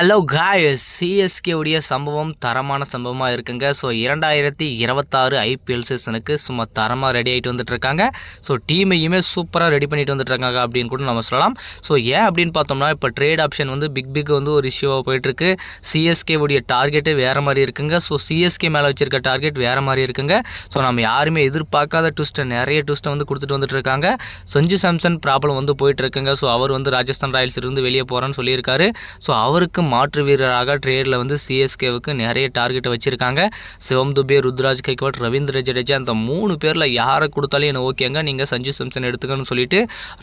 Hello guys CSK உடைய சம்பவம் தரமான சம்பவமாக இருக்குங்க. ஸோ இரண்டாயிரத்தி இருபத்தாறு ஐபிஎல் சீசனுக்கு சும்மா தரமாக ரெடி ஆகிட்டு வந்துட்டு இருக்காங்க ஸோ டீமையுமே சூப்பராக ரெடி பண்ணிட்டு வந்துட்டு இருக்காங்க அப்படின்னு கூட நம்ம சொல்லலாம். ஸோ ஏன் அப்படின்னு பார்த்தோம்னா இப்போ ட்ரேட் ஆப்ஷன் வந்து பிக் பிக் வந்து ஒரு இஷ்யூவாக போயிட்டுருக்கு. சிஎஸ்கே உடைய டார்கெட்டு வேறு மாதிரி இருக்குங்க. ஸோ சிஎஸ்கே மேலே வச்சிருக்க டார்கெட் வேறு மாதிரி இருக்குங்க. ஸோ நம்ம யாருமே எதிர்பார்க்காத ட்விஸ்ட்டை நிறைய ட்விஸ்ட்டை வந்து கொடுத்துட்டு வந்துட்டு இருக்காங்க சஞ்சு சாம்சன் ப்ராப்ளம் வந்து போயிட்டு இருக்குங்க ஸோ அவர் வந்து ராஜஸ்தான் ராயல்ஸ் இருந்து வெளியே போகிறேன்னு சொல்லியிருக்காரு. ஸோ அவருக்கு மாற்று வீரராக ட்ரேடில் வந்து சிஎஸ்கேவுக்கு நிறைய டார்கெட்டை வச்சுருக்காங்க. சிவம் துபே ருத்ராஜ் கைக்வாட் ரவீந்திர ஜடேஜா அந்த மூணு பேரில் யாரை கொடுத்தாலும் எனக்கு ஓகேங்க நீங்கள் சஞ்சு சாம்சன் எடுத்துக்கன்னு சொல்லிட்டு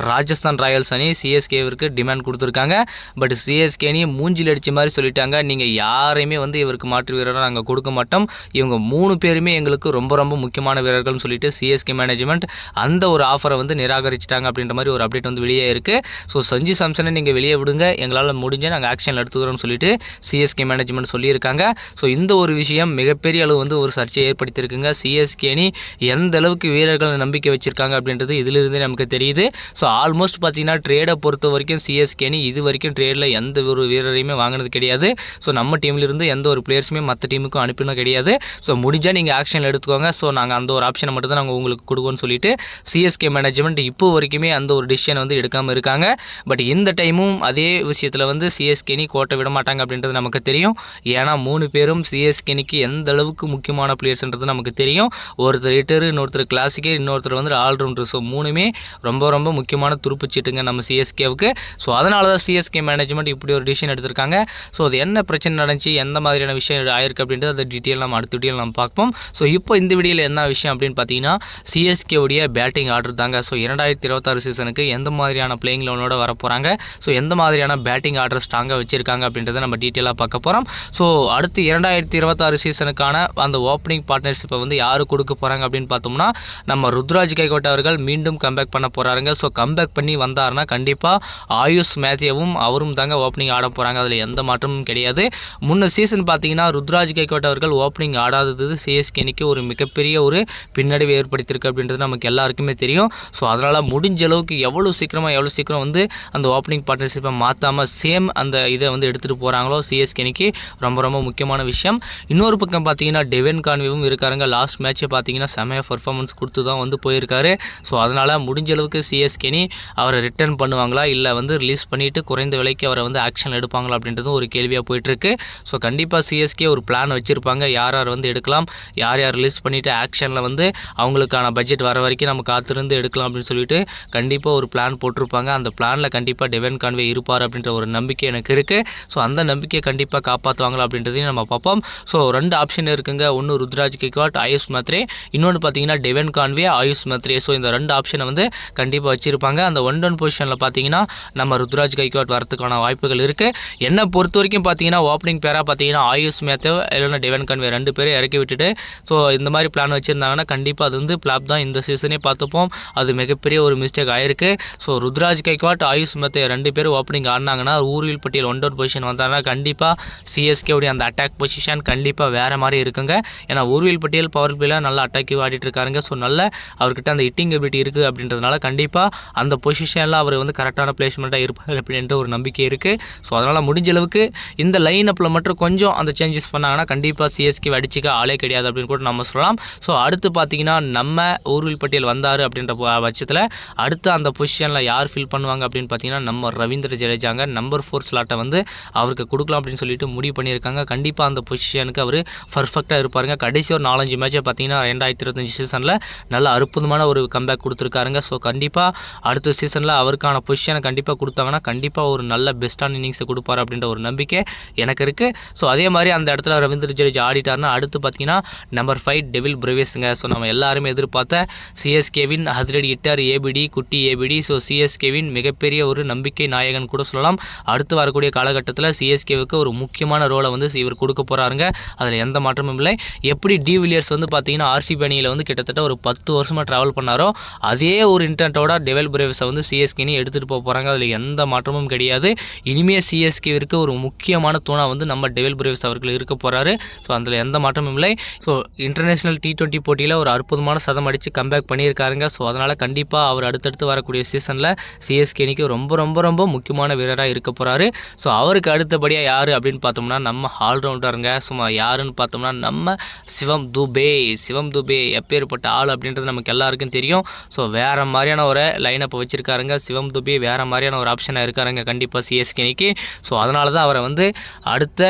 ராஜஸ்தான் ராயல்ஸ் அணி சிஎஸ்கேவிற்கு டிமாண்ட் கொடுத்துருக்காங்க. பட் சிஎஸ்கே அணி மூஞ்சில் அடித்த மாதிரி சொல்லிட்டாங்க. நீங்கள் யாரையுமே வந்து இவருக்கு மாற்று வீரராக நாங்கள் கொடுக்க மாட்டோம். இவங்க மூணு பேருமே எங்களுக்கு ரொம்ப ரொம்ப முக்கியமான வீரர்கள்னு சொல்லிட்டு சிஎஸ்கே மேனேஜ்மெண்ட் அந்த ஒரு ஆஃபரை வந்து நிராகரிச்சிட்டாங்க அப்படின்ற மாதிரி ஒரு அப்டேட் வந்து வெளியே இருக்குது ஸோ சஞ்சு சாம்சனை நீங்கள் வெளியே விடுங்க. எங்களால் முடிஞ்ச நாங்கள் ஆக்ஷன் எடுத்துக்கிறோம்னு சொல்லிட்டு சிஎஸ்கே மேனேஜ்மெண்ட் சொல்லியிருக்காங்க. ஸோ இந்த ஒரு விஷயம் மிகப்பெரிய அளவு வந்து ஒரு சர்ச்சையை ஏற்படுத்தியிருக்குங்க. சிஎஸ்கே அணி எந்த அளவுக்கு வீரர்கள் நம்பிக்கை வச்சிருக்காங்க அப்படின்றது இதிலிருந்தே நமக்கு தெரியுது. ஸோ ஆல்மோஸ்ட் பார்த்தீங்கன்னா ட்ரேடை பொறுத்த வரைக்கும் சிஎஸ்கே அணி இது வரைக்கும் ட்ரேடில் எந்த ஒரு வீரரையுமே வாங்கினது கிடையாது. ஸோ நம்ம டீம்லேருந்து எந்த ஒரு பிளேயர்ஸுமே மற்ற டீமுக்கும் அனுப்பினது கிடையாது. ஸோ முடிஞ்சால் நீங்கள் ஆக்ஷன் எடுத்துக்கோங்க. ஸோ நாங்கள் அந்த ஒரு ஆப்ஷனை மட்டும் தான் நாங்கள் உங்களுக்கு கொடுக்கோன்னு சொல்லிட்டு சிஎஸ்கே மேனேஜ்மெண்ட் இப்போ வரைக்குமே அந்த ஒரு டிசிஷன் வந்து எடுக்காமல் இருக்காங்க. பட் இந்த டைமும் அதே விஷயத்தில் வந்து சிஎஸ்கே அணி விட மாட்டாங்க அப்படின்றது நமக்கு தெரியும். ஏன்னா மூணு பேரும் சிஎஸ்கேனிக்கு எந்த அளவுக்கு முக்கியமான பிளேயர்ஸ்ன்றது நமக்கு தெரியும். ஒருத்தர் ஹிட்டர் இன்னொருத்தர் கிளாசிக்கே இன்னொருத்தர் வந்து ஆல்ரவுண்டர் ஸோ மூணுமே ரொம்ப ரொம்ப முக்கியமான துருப்புச்சீட்டுங்க நம்ம சிஎஸ்கேவுக்கு ஸோ அதனால தான் சிஎஸ்கே மேனேஜ்மெண்ட் இப்படி ஒரு டிசிஷன் எடுத்திருக்காங்க. ஸோ அது என்ன பிரச்சனை நடந்துச்சு எந்த மாதிரியான விஷயம் ஆயிருக்கு அப்படின்றது அந்த டீட்டெயில் நம்ம அடுத்த வீடியோவில் நம்ம பார்ப்போம். ஸோ இப்போ இந்த வீடியோவில் என்ன விஷயம் அப்படின்னு பார்த்தீங்கன்னா சிஎஸ்கே உடைய பேட்டிங் ஆர்டர் தாங்க. ஸோ இரண்டாயிரத்தி இருபத்தாறு சீசனுக்கு எந்த மாதிரியான பிளேயிங் லோனோட வர போகிறாங்க ஸோ எந்த மாதிரியான பேட்டிங் ஆர்டர் ஸ்ட்ராங்காக வச்சிருக்காங்க அப்படின்றத நம்ம டீட்டெயிலாக பார்க்க போகிறோம் ஸோ அடுத்து இரண்டாயிரத்தி இருபத்தாறு சீசனுக்கான அந்த ஓப்பனிங் பார்ட்னர்ஷிப்பை வந்து யார் கொடுக்க போகிறாங்க அப்படின்னு பார்த்தோம்னா நம்ம ருத்ராஜ் கைகோட் அவர்கள் மீண்டும் கம்பேக் பண்ண போகிறாருங்க ஸோ கம்பேக் பண்ணி வந்தாருன்னா கண்டிப்பாக ஆயுஷ் மேத்யவும் அவரும் தாங்க ஓப்பனிங் ஆட போகிறாங்க அதில் எந்த மாற்றமும் கிடையாது. முன்ன சீசன் பார்த்தீங்கன்னா ருத்ராஜ் கைகோட் அவர்கள் ஓப்பனிங் ஆடாதது சிஎஸ்கே அணிக்கு ஒரு மிகப்பெரிய ஒரு பின்னடைவு ஏற்படுத்தியிருக்கு அப்படின்றது நமக்கு எல்லாருக்குமே தெரியும். ஸோ அதனால் முடிஞ்ச அளவுக்கு எவ்வளோ சீக்கிரமாக எவ்வளோ சீக்கிரம் வந்து அந்த ஓப்பனிங் பார்ட்னர்ஷிப்பை மாற்றாமல் சேம் அந்த இதை வந்து எடுத்துகிட்டு போகிறாங்களோ சிஎஸ்கேனிக்கு ரொம்ப ரொம்ப முக்கியமான விஷயம். இன்னொரு பக்கம் பார்த்தீங்கன்னா டெவன் கான்வேவும் இருக்காருங்க. லாஸ்ட் மேட்ச்சை பார்த்தீங்கன்னா செமையாக பர்ஃபார்மன்ஸ் கொடுத்து தான் வந்து போயிருக்காரு. ஸோ அதனால் முடிஞ்ச அளவுக்கு சிஎஸ்கேனி அவரை ரிட்டர்ன் பண்ணுவாங்களா? இல்லை வந்து ரிலீஸ் பண்ணிவிட்டு குறைந்த விலைக்கு அவரை வந்து ஆக்ஷன் எடுப்பாங்களா? அப்படின்றதும் ஒரு கேள்வியாக போயிட்டுருக்கு. ஸோ கண்டிப்பாக சிஎஸ்கே ஒரு பிளான் வச்சுருப்பாங்க. யார் யார் வந்து எடுக்கலாம்? யார் யார் ரிலீஸ் பண்ணிவிட்டு ஆக்ஷனில் வந்து அவங்களுக்கான பட்ஜெட் வர வரைக்கும் நம்ம காத்திருந்து எடுக்கலாம் அப்படின்னு சொல்லிட்டு கண்டிப்பாக ஒரு பிளான் போட்டிருப்பாங்க. அந்த பிளானில் கண்டிப்பாக டெவன் கான்வே இருப்பார் அப்படின்ற ஒரு நம்பிக்கை எனக்கு இருக்குது ஸோ அந்த நம்பிக்கையை கண்டிப்பாக காப்பாற்றுவாங்களா அப்படின்றதையும் நம்ம பார்ப்போம். ஸோ ரெண்டு ஆப்ஷன் இருக்குங்க. ஒன்று ருத்ராஜ் கிக்வாட் ஆயுஷ் மத்ரே. இன்னொன்று பார்த்தீங்கன்னா Devon Conway Ayush Mhatre. So இந்த ரெண்டு ஆப்ஷனை வந்து கண்டிப்பாக வச்சுருப்பாங்க. அந்த ஒன் டவுன் பொசிஷனில் பார்த்தீங்கன்னா நம்ம ருத்ராஜ் கைக்வாட் வரதுக்கான வாய்ப்புகள் இருக்குது என்னை பொறுத்த வரைக்கும் பார்த்தீங்கன்னா ஓப்பனிங் பேராக பார்த்தீங்கன்னா ஆயுஷ் மேத்தவ் இல்லைன்னா டெவன் கான்வே ரெண்டு பேரும் இறக்கி விட்டுட்டு ஸோ இந்த மாதிரி பிளான் வச்சுருந்தாங்கன்னா கண்டிப்பாக அது வந்து பிளாப் தான். இந்த சீசனே பார்த்துப்போம். அது மிகப்பெரிய ஒரு மிஸ்டேக் ஆயிருக்கு. ஸோ ருத்ராஜ் கைக்வாட் ஆயுஷ் மத்த ரெண்டு பேரும் ஓப்பனிங் ஆடினாங்கன்னா ஊர்வில் பட்டியல் ஒன் டவுன் பொசிஷன் வந்தாங்கன்னா கண்டிப்பாக சிஎஸ்கேவுடைய அந்த அட்டாக் பொசிஷன் கண்டிப்பாக வேறு மாதிரி இருக்குங்க. ஏன்னா ஊர்வில் பட்டியல் பவர் பிளேயில் நல்லா அட்டாக்கிவ் ஆடிட்டு இருக்காருங்க ஸோ நல்ல அவர்கிட்ட அந்த ஹிட்டிங் எபிலிட்டி இருக்குது அப்படின்றதுனால கண்டிப்பாக அந்த பொசிஷனில் அவர் வந்து கரெக்டான பிளேஸ்மெண்ட்டாக இருப்பார் அப்படின்ற ஒரு நம்பிக்கை இருக்குது ஸோ அதனால் முடிஞ்ச அளவுக்கு இந்த லைன் அப்பில் மட்டும் கொஞ்சம் அந்த சேஞ்சஸ் பண்ணாங்கன்னா கண்டிப்பாக சிஎஸ்கே அடிச்சிக்க ஆளே கிடையாது அப்படின்னு கூட நம்ம சொல்லலாம். ஸோ அடுத்து பார்த்தீங்கன்னா நம்ம ஊர்வில் பட்டியல் வந்தார் அப்படின்ற பட்சத்தில் அடுத்து அந்த பொசிஷனில் யார் ஃபில் பண்ணுவாங்க அப்படின்னு பார்த்தீங்கன்னா நம்ம ரவீந்திர ஜடேஜாங்க. நம்பர் ஃபோர் ஸ்லாட்டை வந்து அவருக்கு கொடுக்கலாம் அப்படின்னு சொல்லிட்டு முடிவு பண்ணியிருக்காங்க. கண்டிப்பாக அந்த பொசிஷனுக்கு அவர் பர்ஃபெக்டாக இருப்பாருங்க. கடைசி ஒரு நாலஞ்சு மேட்சை பார்த்தீங்கன்னா ரெண்டாயிரத்தி இருபத்தஞ்சி சீசனில் நல்ல அற்புதமான ஒரு கம்பேக் கொடுத்துருக்காருங்க. ஸோ கண்டிப்பாக அடுத்த சீசனில் அவருக்கான பொசிஷனை கண்டிப்பாக கொடுத்தாங்கன்னா கண்டிப்பாக ஒரு நல்ல பெஸ்ட்டான இன்னிங்ஸை கொடுப்பாரு அப்படின்ற ஒரு நம்பிக்கை எனக்கு இருக்குது ஸோ அதே மாதிரி அந்த இடத்துல ரவீந்திர ஜடேஜா ஆடிட்டார்னா அடுத்து பார்த்தீங்கன்னா நம்பர் ஃபைவ் டெவில் பிரவேஸுங்க ஸோ நம்ம எல்லாருமே எதிர்பார்த்த சிஎஸ்கேவின் ஹதிரடி இட்டர் ஏபிடி குட்டி ஏபிடி ஸோ சிஎஸ்கேவின் மிகப்பெரிய ஒரு நம்பிக்கை நாயகன் கூட சொல்லலாம். அடுத்து வரக்கூடிய காலகட்டத்தில் சிஎஸ்கேவுக்கு ஒரு முக்கியமான ரோலை வந்து இவர் கொடுக்க போகிறாருங்க அதில் எந்த மாற்றமும் இல்லை. எப்படி டிவிலியர்ஸ் வந்து பார்த்தீங்கன்னா ஆர்சிபி அணியில் வந்து கிட்டத்தட்ட ஒரு பத்து வருஷமாக ட்ராவல் பண்ணாரோ அதே ஒரு இன்டென்ட்டோட டெவல் பிரேவ்ஸை வந்து சிஎஸ்கேனி எடுத்துகிட்டு போக போகிறாங்க அதில் எந்த மாற்றமும் கிடையாது. இனிமேல் சிஎஸ்கேவிற்கு ஒரு முக்கியமான தூணாக வந்து நம்ம டெவல் பிரேவ்ஸ் அவர்கள் இருக்க போகிறாரு ஸோ அதில் எந்த மாற்றமும் இல்லை. ஸோ இன்டர்நேஷனல் டி டுவெண்ட்டி போட்டியில் ஒரு அற்புதமான சதம் அடித்து கம்பேக் பண்ணியிருக்காருங்க. ஸோ அதனால் கண்டிப்பாக அவர் அடுத்தடுத்து வரக்கூடிய சீசனில் சிஎஸ்கேனிக்கு ரொம்ப ரொம்ப ரொம்ப முக்கியமான வீரராக இருக்க போகிறாரு ஸோ அவருக்கு அதுக்கு அடுத்தபடியாக யார் அப்படின்னு பார்த்தோம்னா நம்ம ஆல்ரவுண்டருங்க. சும்மா யாருன்னு பார்த்தோம்னா நம்ம சிவம் துபே. சிவம் துபே எப்பேற்பட்ட ஆள் அப்படின்றது நமக்கு எல்லாருக்கும் தெரியும். ஸோ வேறு மாதிரியான ஒரு லைனப்பை வச்சுருக்காருங்க. சிவம் துபே வேறு மாதிரியான ஒரு ஆப்ஷனாக இருக்காருங்க. கண்டிப்பாக சிஎஸ்கேனிக்கு ஸோ அதனால தான் அவரை வந்து அடுத்த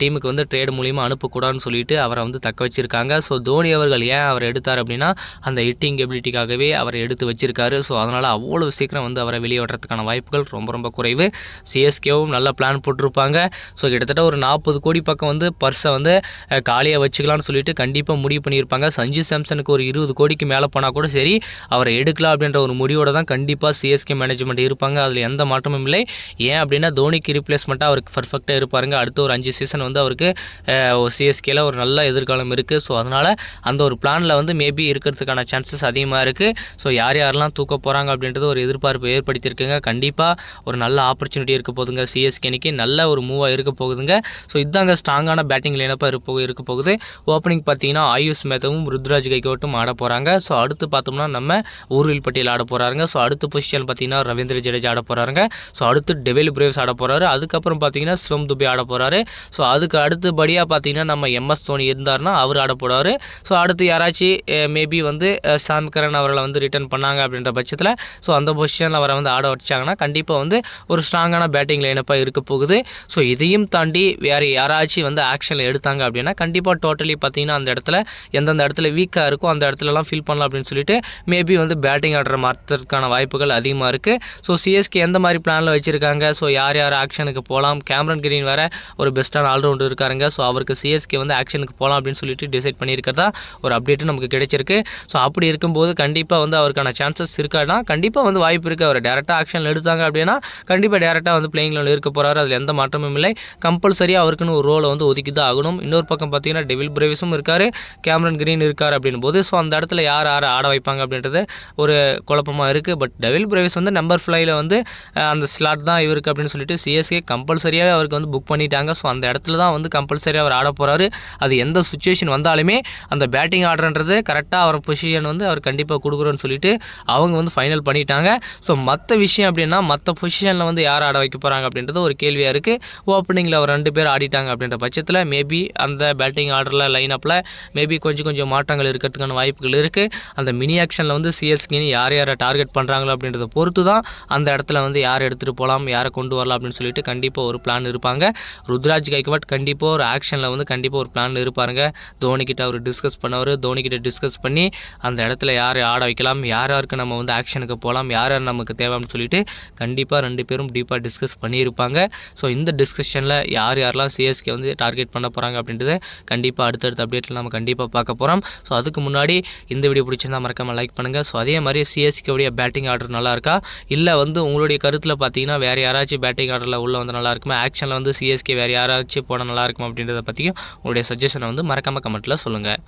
டீமுக்கு வந்து ட்ரேடு மூலியமாக அனுப்பக்கூடாதுன்னு சொல்லிட்டு அவரை வந்து தக்க வச்சுருக்காங்க. ஸோ தோனி அவர்கள் ஏன் அவர் எடுத்தார் அப்படின்னா அந்த ஹிட்டிங் எபிலிட்டிக்காகவே அவரை எடுத்து வச்சுருக்காரு. ஸோ அதனால் அவ்வளோ சீக்கிரம் வந்து அவரை வெளியே விடுறதுக்கான வாய்ப்புகள் ரொம்ப ரொம்ப குறைவு. சிஎஸ்கேவும் நல்ல பிளான் போட்டிருப்பாங்க. ஸோ கிட்டத்தட்ட ஒரு நாற்பது கோடி பக்கம் வந்து பர்ஸை வந்து காலியாக வச்சுக்கலாம்னு சொல்லிட்டு கண்டிப்பாக முடிவு பண்ணியிருப்பாங்க. சஞ்சு சாம்சனுக்கு ஒரு இருபது கோடிக்கு மேலே போனால் கூட சரி அவரை எடுக்கலாம் அப்படின்ற ஒரு முடிவோட தான் கண்டிப்பாக சிஎஸ்கே மேனேஜ்மெண்ட் இருப்பாங்க. அதில் எந்த மாற்றமும் இல்லை. ஏன் அப்படின்னா தோனிக்கு ரீப்ளேஸ்மெண்ட்டாக அவருக்கு பர்ஃபெக்டாக இருப்பாருங்க. அடுத்த ஒரு அஞ்சு சீசன் வந்து அவருக்கு சிஎஸ்கேல ஒரு நல்ல எதிர்காலம் இருக்குது ஸோ அதனால் அந்த ஒரு பிளானில் வந்து மேபி இருக்கிறதுக்கான சான்சஸ் அதிகமாக இருக்குது ஸோ யார் யாரெல்லாம் தூக்க போகிறாங்க அப்படின்றது ஒரு எதிர்பார்ப்பு ஏற்படுத்தியிருக்குங்க. கண்டிப்பாக ஒரு நல்ல ஆப்பர்ச்சுனிட்டி இருக்க சிஎஸ்கே சிஎஸ்கேனிக்கு நல்ல ஒரு மூவாக இருக்க போகுதுங்க. ஸோ இதுதாங்க ஸ்ட்ராங்கான பேட்டிங் லைனப்பாக இருப்போ இருக்க போகுது. ஓப்பனிங் பார்த்தீங்கன்னா ஆயுஷ் மேத்தவும் ருத்ராஜ் கைகோட்டும் ஆட போகிறாங்க ஸோ அடுத்து பார்த்தோம்னா நம்ம ஊர்வில் பட்டியல் ஆட போகிறாருங்க ஸோ அடுத்த பொசிஷன் பார்த்தீங்கன்னா ரவீந்திர ஜடேஜா ஆட போகிறாருங்க ஸோ அடுத்து டெவில் பிரேவ்ஸ் ஆட போகிறாரு அதுக்கப்புறம் பார்த்தீங்கன்னா சிவம் துபே ஆட போகிறாரு ஸோ அதுக்கு அடுத்தபடியாக பார்த்தீங்கன்னா நம்ம எம்எஸ் தோனி இருந்தார்னா அவர் ஆட போடுவார் ஸோ அடுத்து யாராச்சும் மேபி வந்து சாம் கரன் அவர்களை வந்து ரிட்டர்ன் பண்ணாங்க அப்படின்ற பட்சத்தில் ஸோ அந்த பொசிஷனில் அவரை வந்து ஆட வச்சாங்கன்னா கண்டிப்பாக வந்து ஒரு ஸ்ட்ராங்கான பேட்டிங் லைனப்பாக இருக்க போகுது. ஸோ இதையும் தாண்டி வேறு யாராச்சும் வந்து ஆக்ஷனில் எடுத்தாங்க அப்படின்னா கண்டிப்பாக டோட்டலி பார்த்தீங்கன்னா அந்த இடத்துல எந்தெந்த இடத்துல வீக்காக இருக்கோ அந்த இடத்துலலாம் ஃபீல் பண்ணலாம் அப்படின்னு சொல்லிட்டு மேபி வந்து பேட்டிங் ஆடுற மாற்றுறதுக்கான வாய்ப்புகள் அதிகமாக இருக்குது ஸோ சிஎஸ்கே எந்த மாதிரி பிளானில் வச்சுருக்காங்க? ஸோ யார் யார் ஆக்ஷனுக்கு போகலாம் கேமரன் கிரீன் வேறு ஒரு பெஸ்ட்டான ஆல்ரவுண்டர் இருக்காருங்க. ஸோ அவருக்கு சிஎஸ்கே வந்து ஆக்ஷனுக்கு போகலாம் அப்படின்னு சொல்லிட்டு டிசைட் பண்ணியிருக்கிறதா ஒரு அப்டேட்டு நமக்கு கிடைச்சிருக்கு. ஸோ அப்படி இருக்கும்போது கண்டிப்பாக வந்து அவருக்கான சான்சஸ் இருக்காதுன்னா கண்டிப்பாக வந்து வாய்ப்பு இருக்குது அவர் டேரெக்டாக ஆக்ஷன் எடுத்தாங்க அப்படின்னா கண்டிப்பாக டேரெக்டாக வந்து பிளேயிங் இருக்க போகிறாரு அதில் எந்த மாற்றமும் இல்லை. கம்பல்சரியாக அவருக்குன்னு ஒரு ரோலை வந்து ஒதுக்கி தான் ஆகணும். இன்னொரு பக்கம் பார்த்தீங்கன்னா டெவில் பிரேவிஸும் இருக்கார். கேமரன் கிரீன் இருக்கார் அப்படின் போது ஸோ அந்த இடத்துல யார் யார் ஆட வைப்பாங்க அப்படின்றது ஒரு குழப்பமாக இருக்குது பட் டெவில் பிரேவிஸ் வந்து நம்பர் ஃப்ளைல வந்து அந்த ஸ்லாட் தான் இவருக்கு அப்படின்னு சொல்லிட்டு சிஎஸ்கே கம்பல்சரியாகவே அவருக்கு வந்து புக் பண்ணிட்டாங்க. ஸோ அந்த இடத்துல தான் வந்து கம்பல்சரியாக அவர் ஆட போகிறாரு அது எந்த சுச்சுவேஷன் வந்தாலுமே அந்த பேட்டிங் ஆர்டர்ன்றது கரெக்டாக அவர் பொசிஷன் வந்து அவர் கண்டிப்பாக கொடுக்குறோன்னு சொல்லிட்டு அவங்க வந்து ஃபைனல் பண்ணிட்டாங்க. ஸோ மற்ற விஷயம் அப்படின்னா மற்ற பொசிஷனில் வந்து யார் ஆட வைக்க போகிறாங்க அப்படின்றது ஒரு கேள்வி கேள்வியாக இருக்குது ஓப்பனிங்கில் அவர் ரெண்டு பேர் ஆடிட்டாங்க அப்படின்ற பட்சத்தில் மேபி அந்த பேட்டிங் ஆர்டரில் லைன் அப்பில் மேபி கொஞ்சம் கொஞ்சம் மாற்றங்கள் இருக்கிறதுக்கான வாய்ப்புகள் இருக்குது அந்த மினி ஆக்ஷனில் வந்து சிஎஸ்கின்னு யார் யாரை டார்கெட் பண்ணுறாங்களோ அப்படின்றத பொறுத்து தான் அந்த இடத்துல வந்து யார் எடுத்துகிட்டு போகலாம் யாரை கொண்டு வரலாம் அப்படின்னு சொல்லிட்டு கண்டிப்பாக ஒரு பிளான் இருப்பாங்க. ருத்ராஜ் கைக்வாட் கண்டிப்பாக ஒரு ஆக்ஷனில் வந்து கண்டிப்பாக ஒரு பிளான் இருப்பாருங்க. தோனிக்கிட்ட அவர் டிஸ்கஸ் பண்ணவர் தோனிக்கிட்ட டிஸ்கஸ் பண்ணி அந்த இடத்துல யார் ஆட வைக்கலாம் யார் யாருக்கு நம்ம வந்து ஆக்ஷனுக்கு போகலாம் யார் யார் நமக்கு தேவைன்னு சொல்லிட்டு கண்டிப்பாக ரெண்டு பேரும் டீப்பாக டிஸ்கஸ் பண்ணியிருப்பாங்க. ஸோ இந்த டிஸ்கஷனில் யார் யாரெல்லாம் சிஎஸ்கே வந்து டார்கெட் பண்ண போகிறாங்க அப்படின்றத கண்டிப்பாக அடுத்தடுத்த அப்டேட்டில் நம்ம கண்டிப்பாக பார்க்க போகிறோம் ஸோ அதுக்கு முன்னாடி இந்த வீடியோ பிடிச்சிருந்தா மறக்காமல் லைக் பண்ணுங்கள் ஸோ அதே மாதிரி சிஎஸ்கேவுடைய பேட்டிங் ஆர்டர் நல்லா இருக்கா? இல்லை வந்து உங்களுடைய கருத்தில் பார்த்தீங்கன்னா வேறு யாராச்சும் பேட்டிங் ஆர்டரில் உள்ள வந்து நல்லா இருக்குமா? ஆக்ஷனில் வந்து சிஎஸ்கே வேறு யாராச்சும் போனால் நல்லா இருக்குமா அப்படின்றத பற்றியும் உங்களுடைய சஜஷனை வந்து மறக்காமல் கமெண்ட்டில் சொல்லுங்கள்